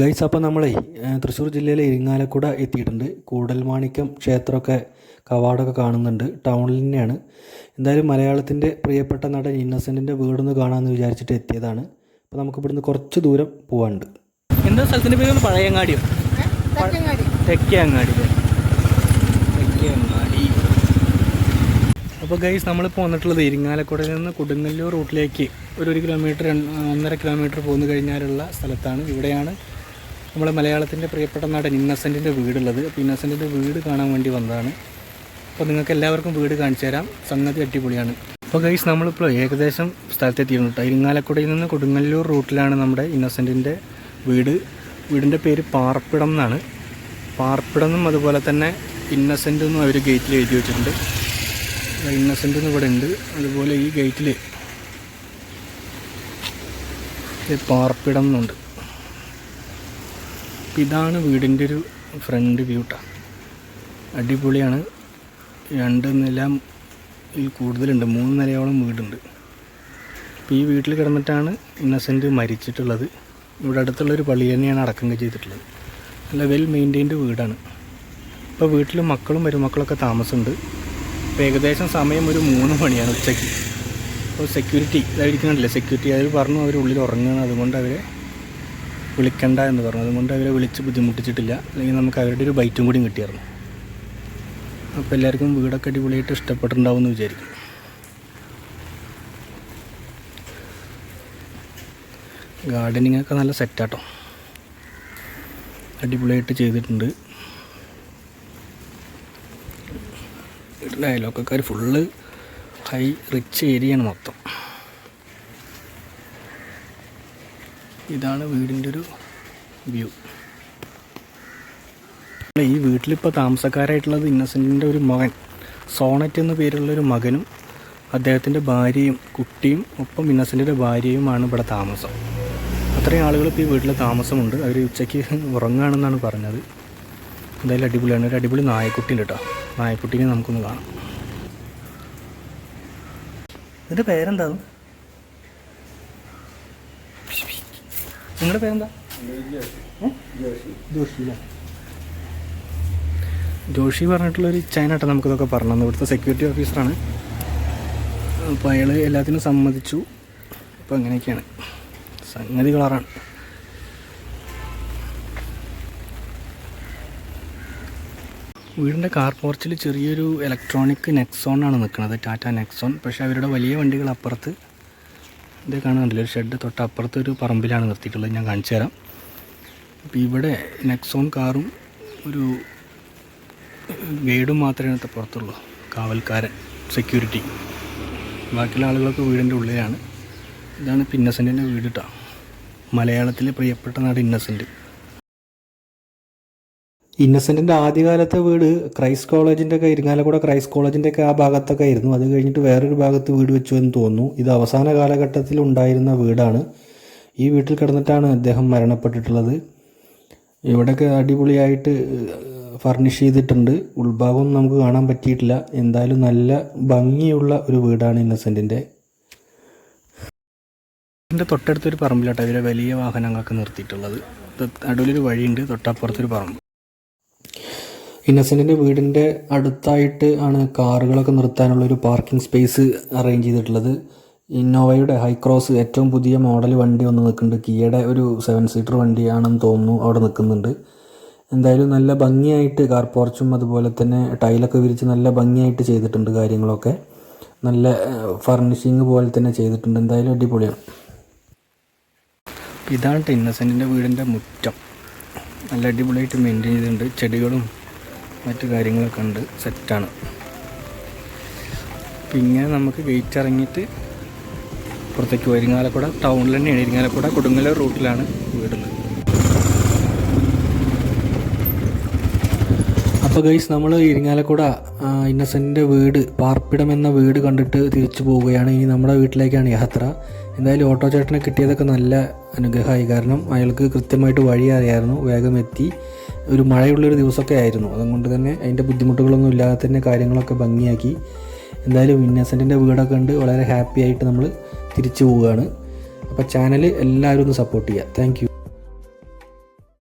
Guys അപ്പോൾ നമ്മളെ തൃശ്ശൂർ ജില്ലയിലെ ഇരിങ്ങാലക്കുട എത്തിയിട്ടുണ്ട്. കൂടൽമാണിക്യം ക്ഷേത്രമൊക്കെ കവാടമൊക്കെ കാണുന്നുണ്ട്. ടൗണിൽ തന്നെയാണ്. എന്തായാലും മലയാളത്തിന്റെ പ്രിയപ്പെട്ട നടൻ ഇന്നസെന്റിന്റെ വീടൊന്ന് കാണാമെന്ന് വിചാരിച്ചിട്ട് എത്തിയതാണ്. അപ്പോൾ നമുക്ക് ഇവിടുന്ന് കുറച്ച് ദൂരം പോകാനുണ്ട് എന്താ സ്ഥലത്തിന്റെ പേര് പഴയങ്ങാടിയോ? തെക്കേ അങ്ങാടി തെക്കേ അങ്ങാടി അപ്പോൾ ഗൈസ് നമ്മളിപ്പോൾ വന്നിട്ടുള്ളത് ഇരിങ്ങാലക്കുടയിൽ നിന്ന് കൊടുങ്ങല്ലൂർ റൂട്ടിലേക്ക് ഒരു ഒരു കിലോമീറ്റർ ഒന്നര കിലോമീറ്റർ പോന്നു കഴിഞ്ഞാലുള്ള സ്ഥലത്താണ്. ഇവിടെയാണ് നമ്മൾ മലയാളത്തിന്റെ പ്രിയപ്പെട്ട നടൻ ഇന്നസെന്റിന്റെ വീടുള്ളത്. അപ്പോൾ ഇന്നസെന്റിന്റെ വീട് കാണാൻ വേണ്ടി വന്നതാണ്. അപ്പോൾ നിങ്ങൾക്ക് എല്ലാവർക്കും വീട് കാണിച്ചു തരാം. സംഗതി അടിപൊളിയാണ്. അപ്പോൾ ഗൈസ് നമ്മളിപ്പോൾ ഏകദേശം സ്ഥലത്തെത്തിയിരുന്നു കേട്ടോ. ഇരിങ്ങാലക്കുടയിൽ നിന്ന് കൊടുങ്ങല്ലൂർ റൂട്ടിലാണ് നമ്മുടെ ഇന്നസെന്റിന്റെ വീട്. വീടിന്റെ പേര് പാർപ്പിടം എന്നാണ്. പാർപ്പിടം എന്നും അതുപോലെ തന്നെ ഇന്നസെന്റ് എന്നും അവർ ഗേറ്റിൽ എഴുതി വെച്ചിട്ടുണ്ട്. ഇന്നസെന്റ് എന്ന് ഇവിടെ ഉണ്ട്. അതുപോലെ ഈ ഗേറ്റിൽ പാർപ്പിടം എന്നുണ്ട്. അപ്പം ഇതാണ് വീടിന്റെ ഒരു ഫ്രണ്ട് വ്യൂട്ടാ അടിപൊളിയാണ്. രണ്ട് നില കൂടുതലുണ്ട്. മൂന്ന് നിലയോളം വീടുണ്ട്. അപ്പോൾ ഈ വീട്ടിൽ കിടന്നിട്ടാണ് ഇന്നസെന്റ് മരിച്ചിട്ടുള്ളത്. ഇവിടെ അടുത്തുള്ളൊരു പള്ളി തന്നെയാണ് അടക്കം ചെയ്തിട്ടുള്ളത്. നല്ല വെൽ മെയിന്റെയിൻഡ് വീടാണ്. ഇപ്പോൾ വീട്ടിൽ മക്കളും മരുമക്കളൊക്കെ താമസമുണ്ട് ഇപ്പോൾ ഏകദേശം സമയം ഒരു മൂന്ന് മണിയാണ് ഉച്ചയ്ക്ക് അപ്പോൾ സെക്യൂരിറ്റി ഇതായിരിക്കുന്നുണ്ടല്ലേ സെക്യൂരിറ്റി അവർ പറഞ്ഞു അവർ ഉള്ളിൽ ഉറങ്ങുകയാണ് അതുകൊണ്ട് അവരെ വിളിക്കണ്ട എന്ന് പറഞ്ഞു. അതുകൊണ്ട് അവരെ വിളിച്ച് ബുദ്ധിമുട്ടിച്ചിട്ടില്ല. അല്ലെങ്കിൽ നമുക്ക് അവരുടെ ഒരു ബൈറ്റും കൂടി കിട്ടിയായിരുന്നു. അപ്പോൾ എല്ലാവർക്കും വീടൊക്കെ അടിപൊളിയായിട്ട് ഇഷ്ടപ്പെട്ടിട്ടുണ്ടാവും എന്ന് വിചാരിക്കും ഗാർഡനിങ് ഒക്കെ നല്ല സെറ്റാട്ടോ അടിപൊളിയായിട്ട് ചെയ്തിട്ടുണ്ട്. വീട്ടിലെ ഫുള്ള് ഹൈ റിച്ച് ഏരിയയാണ് മൊത്തം. ഇതാണ് വീടിന്റെ ഒരു വ്യൂ. ഈ വീട്ടിലിപ്പോൾ താമസക്കാരായിട്ടുള്ളത് ഇന്നസെന്റിന്റെ ഒരു മകൻ. സോണറ്റ് എന്ന പേരുള്ള ഒരു മകനും അദ്ദേഹത്തിന്റെ ഭാര്യയും കുട്ടിയും ഒപ്പം ഇന്നസെന്റിന്റെ ഭാര്യയുമാണ് ഇവിടെ താമസം. അത്രയും ആളുകൾ ഈ വീട്ടിൽ താമസമുണ്ട്. അവർ ഉച്ചയ്ക്ക് ഉറങ്ങുകയാണെന്നാണ് പറഞ്ഞത്. എന്തായാലും അടിപൊളിയാണ്. ഒരു അടിപൊളി നായക്കുട്ടിയുണ്ട് കേട്ടോ നായക്കുട്ടീനെ നമുക്കൊന്ന് കാണാം. ഇതിന്റെ പേരെന്താ നിങ്ങളുടെ പേരെന്താ? ജോഷി ജോഷി പറഞ്ഞിട്ടുള്ളൊരു ചൈനാട്ടെ നമുക്കിതൊക്കെ പറഞ്ഞു ഇവിടുത്തെ സെക്യൂരിറ്റി ഓഫീസറാണ് അപ്പോൾ അയാൾ എല്ലാത്തിനും സമ്മതിച്ചു. അപ്പോൾ അങ്ങനെയൊക്കെയാണ്. സംഗതി കളറാണ് വീടിന്റെ കാർ പോർച്ചിൽ ചെറിയൊരു ഇലക്ട്രോണിക് നെക്സോണാണ് നിൽക്കുന്നത് ടാറ്റ നെക്സോൺ പക്ഷേ അവരുടെ വലിയ വണ്ടികൾ അപ്പുറത്ത് ഇത് കാണുന്നുണ്ടല്ലോ ഒരു ഷെഡ് തൊട്ട് അപ്പുറത്ത് ഒരു പറമ്പിലാണ് നിർത്തിയിട്ടുള്ളത്. ഞാൻ കാണിച്ചു തരാം. അപ്പോൾ ഇവിടെ നെക്സോൺ കാറും ഒരു ഗൈഡും മാത്രമേ അതിനകത്ത് പുറത്തുള്ളൂ. കാവൽക്കാരൻ സെക്യൂരിറ്റി ബാക്കിയുള്ള ആളുകളൊക്കെ വീടിന്റെ ഉള്ളിലാണ്. ഇതാണ് ഇപ്പോൾ ഇന്നസെന്റിന്റെ വീട് കേട്ടോ മലയാളത്തിലെ പ്രിയപ്പെട്ട നാട് ഇന്നസെന്റ് ഇന്നസെന്റിന്റെ ആദ്യകാലത്തെ വീട് ക്രൈസ്റ്റ് കോളേജിന്റെ ഒക്കെ ഇരിങ്ങാലക്കുട ക്രൈസ്റ്റ് കോളേജിന്റെ ഒക്കെ ആ ഭാഗത്തൊക്കെ ആയിരുന്നു. അത് കഴിഞ്ഞിട്ട് വേറൊരു ഭാഗത്ത് വീട് വെച്ചു എന്ന് തോന്നുന്നു. ഇത് അവസാന കാലഘട്ടത്തിൽ ഉണ്ടായിരുന്ന വീടാണ്. ഈ വീട്ടിൽ കിടന്നിട്ടാണ് അദ്ദേഹം മരണപ്പെട്ടിട്ടുള്ളത്. ഇവിടെയൊക്കെ അടിപൊളിയായിട്ട് ഫർണിഷ് ചെയ്തിട്ടുണ്ട്. ഉൾഭാഗം നമുക്ക് കാണാൻ പറ്റിയിട്ടില്ല. എന്തായാലും നല്ല ഭംഗിയുള്ള ഒരു വീടാണ് ഇന്നസെന്റിന്റെ ഇതിന്റെ തൊട്ടടുത്തൊരു പറമ്പിലാട്ടോ. ഇവരെ വലിയ വാഹനങ്ങളൊക്കെ നിർത്തിയിട്ടുള്ളത്. അടിയിലൊരു വഴിയുണ്ട്. തൊട്ടപ്പുറത്തൊരു പറമ്പ്. ഇന്നസെന്റിന്റെ വീടിന്റെ അടുത്തായിട്ട് ആണ് കാറുകളൊക്കെ നിർത്താനുള്ള ഒരു പാർക്കിംഗ് സ്പേസ് അറേഞ്ച് ചെയ്തിട്ടുള്ളത്. ഇന്നോവയുടെ ഹൈക്രോസ് ഏറ്റവും പുതിയ മോഡൽ വണ്ടി ഒന്ന് നിൽക്കുന്നുണ്ട്. കിയയുടെ ഒരു സെവൻ സീറ്റർ വണ്ടിയാണെന്ന് തോന്നുന്നു അവിടെ നിൽക്കുന്നുണ്ട്. എന്തായാലും നല്ല ഭംഗിയായിട്ട് കാർ പോർച്ചും അതുപോലെ തന്നെ ടൈലൊക്കെ വിരിച്ച് നല്ല ഭംഗിയായിട്ട് ചെയ്തിട്ടുണ്ട് കാര്യങ്ങളൊക്കെ. നല്ല ഫർണിഷിങ് പോലെ തന്നെ ചെയ്തിട്ടുണ്ട്. എന്തായാലും അടിപൊളിയാണ്. ഇതാണ് ഇന്നസെന്റിന്റെ വീടിന്റെ മുറ്റം. നല്ല അടിപൊളിയായിട്ട് മെയിന്റെയിൻ ചെയ്തിട്ടുണ്ട്. ചെടികളും മറ്റു കാര്യങ്ങളൊക്കെ ഉണ്ട് സെറ്റാണ് പിന്നെ നമുക്ക് ഗേറ്റ് ഇറങ്ങിയിട്ട് പുറത്തേക്ക് പോയി. ഇരിങ്ങാലക്കുട ടൗണിൽ തന്നെയാണ്. ഇരിങ്ങാലക്കുട കൊടുങ്ങല്ലൂർ റൂട്ടിലാണ് വീടുള്ളത് അപ്പോൾ ഗൈസ് നമ്മൾ ഇരിങ്ങാലക്കുട ഇന്നസെന്റെ വീട് പാർപ്പിടം എന്ന വീട് കണ്ടിട്ട് തിരിച്ചു പോവുകയാണ്. ഇനി നമ്മുടെ വീട്ടിലേക്കാണ് യാത്ര. എന്തായാലും ഓട്ടോ ചേട്ടനെ കിട്ടിയതൊക്കെ നല്ല അനുഗ്രഹമായി. കാരണം അയാൾക്ക് കൃത്യമായിട്ട് വഴി അറിയായിരുന്നു. വേഗം എത്തി. ഒരു മഴയുള്ളൊരു ദിവസമൊക്കെ ആയിരുന്നു. അതുകൊണ്ട് തന്നെ അതിന്റെ ബുദ്ധിമുട്ടുകളൊന്നും ഇല്ലാതെ തന്നെ കാര്യങ്ങളൊക്കെ ഭംഗിയാക്കി. എന്തായാലും ഇന്നസെന്റിന്റെ വീടൊക്കെ ഉണ്ട് വളരെ ഹാപ്പി ആയിട്ട് നമ്മൾ തിരിച്ചു പോവുകയാണ്. അപ്പോൾ ചാനൽ എല്ലാവരും ഒന്ന് സപ്പോർട്ട് ചെയ്യുക. താങ്ക്